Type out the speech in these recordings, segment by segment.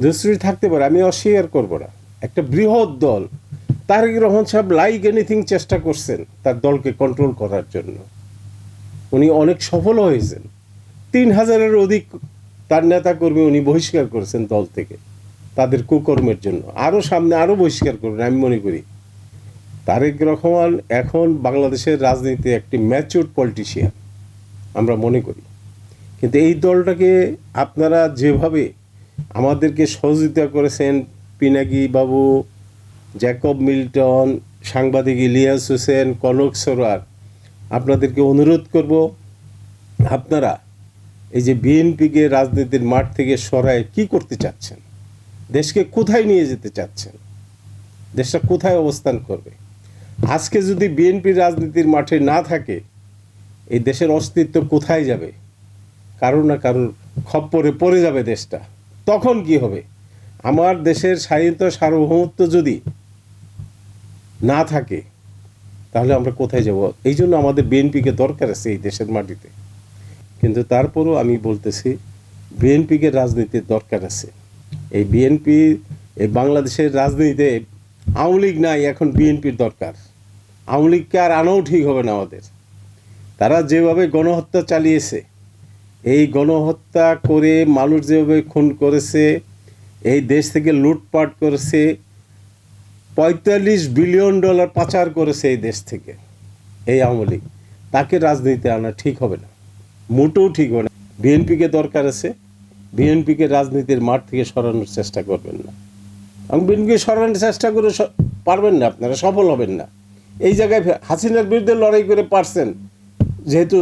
দোষী থাকতে পারে, আমি অস্বীকার করব না। একটা বৃহৎ দল, তারেক রহমান সাহেব লাইক এনিথিং চেষ্টা করছেন তার দলকে কন্ট্রোল করার জন্য। উনি অনেক সফল হয়েছেন। তিন হাজারের অধিক তার নেতা কর্মী উনি বহিষ্কার করেছেন দল থেকে, তাদের কুকর্মের জন্য। আরও সামনে আরও বহিষ্কার করবেন, আমি মনে করি। তারেক রহমান এখন বাংলাদেশের রাজনীতি একটি ম্যাচিউর পলিটিশিয়ান আমরা মনে করি। কিন্তু এই দলটাকে আপনারা যেভাবে আমাদেরকে সহযোগিতা করেছেন পিনাকি বাবু, জ্যাকব মিল্টন, সাংবাদিক ইলিয়াস হোসেন, কনক সরোয়ার। আপনাদেরকে অনুরোধ করব, আপনারা এই যে বিএনপিকে রাজনীতির মাঠ থেকে সরায় কি করতে চাচ্ছেন? দেশকে কোথায় নিয়ে যেতে চাচ্ছেন? দেশটা কোথায় অবস্থান করবে? আজকে যদি বিএনপি রাজনীতির মাঠে না থাকে, এই দেশের অস্তিত্ব কোথায় যাবে? কারও না কারোর খপ্পরে পড়ে যাবে দেশটা। তখন কি হবে? আমার দেশের স্বাধীনতা সার্বভৌমত্ব যদি না থাকে, তাহলে আমরা কোথায় যাব? এই জন্য আমাদের বিএনপিকে দরকার আছে এই দেশের মাটিতে। কিন্তু তারপরও আমি বলতেছি, বিএনপিকে রাজনীতির দরকার আছে। এই বিএনপি, এই বাংলাদেশের রাজনীতিতে আওয়ামী লীগ নাই, এখন বিএনপির দরকার। আওয়ামী লীগকে আর আনাও ঠিক হবে না আমাদের। তারা যেভাবে গণহত্যা চালিয়েছে এই গণহত্যা করে মানুষ যেভাবে খুন করেছে, এই দেশ থেকে লুটপাট করেছে, পঁয়তাল্লিশ বিলিয়ন ডলার পাচার করেছে এই দেশ থেকে, এই আওয়ামী লীগ। তাকে রাজনীতিতে আনা ঠিক হবে না, মোটেও ঠিক হবে না। বিএনপিকে দরকার আছে, বিএনপিকে রাজনীতির মাঠ থেকে সরানোর চেষ্টা করবেন না। এবং বিএনপিকে সরানোর চেষ্টা করে পারবেন না আপনারা, সফল হবেন না। এই জায়গায় হাসিনার বিরুদ্ধে লড়াই করে পারছেন, যেহেতু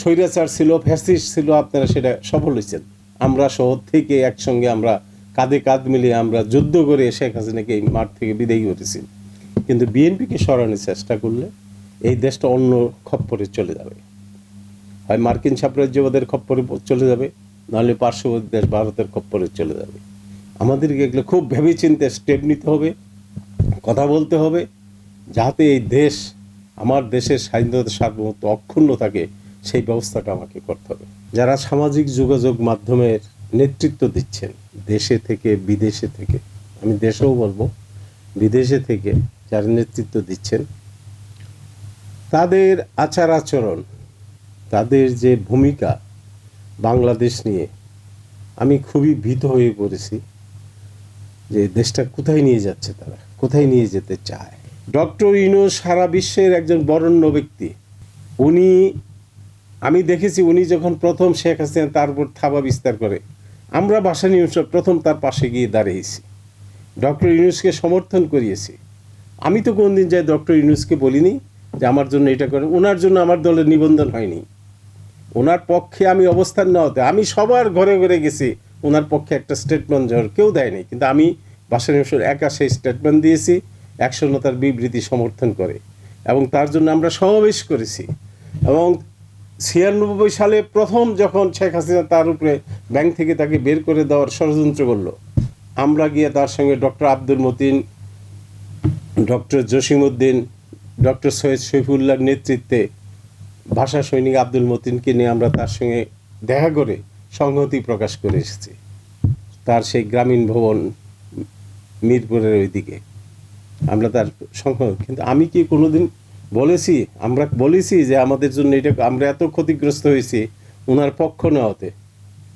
স্বৈরাচার ছিল, ফ্যাসিস্ট ছিল, আপনারা সেটা সফল হয়েছেন। আমরা শহর থেকে একসঙ্গে আমরা কাঁধে কাঁধ মিলিয়ে আমরা যুদ্ধ করে শেখ হাসিনাকে এই মাঠ থেকে বিদায়ী করেছি। কিন্তু বিএনপিকে সরানোর চেষ্টা করলে এই দেশটা অন্য খপ্পরে চলে যাবে। হয় মার্কিন সাম্রাজ্যবাদের খপ্পরে চলে যাবে, নাহলে পার্শ্ববর্তী দেশ ভারতের খপ্পরে চলে যাবে। আমাদেরকে এগুলো খুব ভেবেচিন্তে স্টেপ নিতে হবে, কথা বলতে হবে, যাতে এই দেশ, আমার দেশের স্বাধীনতা সার্বভৌমত্ব অক্ষুণ্ণ থাকে। সেই ব্যবস্থাটা আমাকে করতে হবে। যারা সামাজিক যোগাযোগ মাধ্যমের নেতৃত্ব দিচ্ছেন, দেশে থেকে, বিদেশে থেকে, আমি দেশেও বলব, বিদেশে থেকে যারা নেতৃত্ব দিচ্ছেন, তাদের আচার আচরণ তাদের যে ভূমিকা বাংলাদেশ নিয়ে আমি খুবই ভীত হয়ে পড়েছি যে দেশটা কোথায় নিয়ে যাচ্ছে তারা, কোথায় নিয়ে যেতে চায়। ডক্টর ইনো সারা বিশ্বের একজন বরণ্য ব্যক্তি। উনি আমি দেখেছি উনি যখন প্রথম শেখ হাসিনা তার উপর থাবা বিস্তার করে, আমরা ভাষা নিউজ প্রথম তার পাশে গিয়ে দাঁড়িয়েছি। ডক্টর ইউনুসকে সমর্থন করিয়েছি। আমি তো কোনদিন যাই ডক্টর ইউনুসকে বলিনি যে আমার জন্য এটা করে ওনার জন্য আমার দলের নিবন্ধন হয়নি। ওনার পক্ষে আমি অবস্থান নেওয়াতে, আমি সবার ঘরে ঘরে গেছি ওনার পক্ষে একটা স্টেটমেন্ট ঝড় কেউ দেয়নি। কিন্তু আমি বাসা নিউজের একা সেই স্টেটমেন্ট দিয়েছি একশো বিবৃতি সমর্থন করে। এবং তার জন্য আমরা সমাবেশ করেছি। এবং ছিয়ানব্বই সালে প্রথম যখন শেখ হাসিনা তার উপরে ব্যাংক থেকে তাকে বের করে দেওয়ার ষড়যন্ত্র করল, আমরা গিয়ে তার সঙ্গে doctor Abdul Matin, doctor Jasimuddin, doctor Syed শৈফুল্লাহর নেতৃত্বে ভাষা সৈনিক আব্দুল মতিনকে নিয়ে আমরা তার সঙ্গে দেখা করে সংহতি প্রকাশ করে এসেছি, তার সেই গ্রামীণ ভবন মিরপুরের ওইদিকে। আমরা তার সংহ কিন্তু আমি কি কোনোদিন বলেছি আমরা বলেছি যে আমাদের জন্য এটা আমরা এত ক্ষতিগ্রস্ত হয়েছি ওনার পক্ষ নেওয়াতে।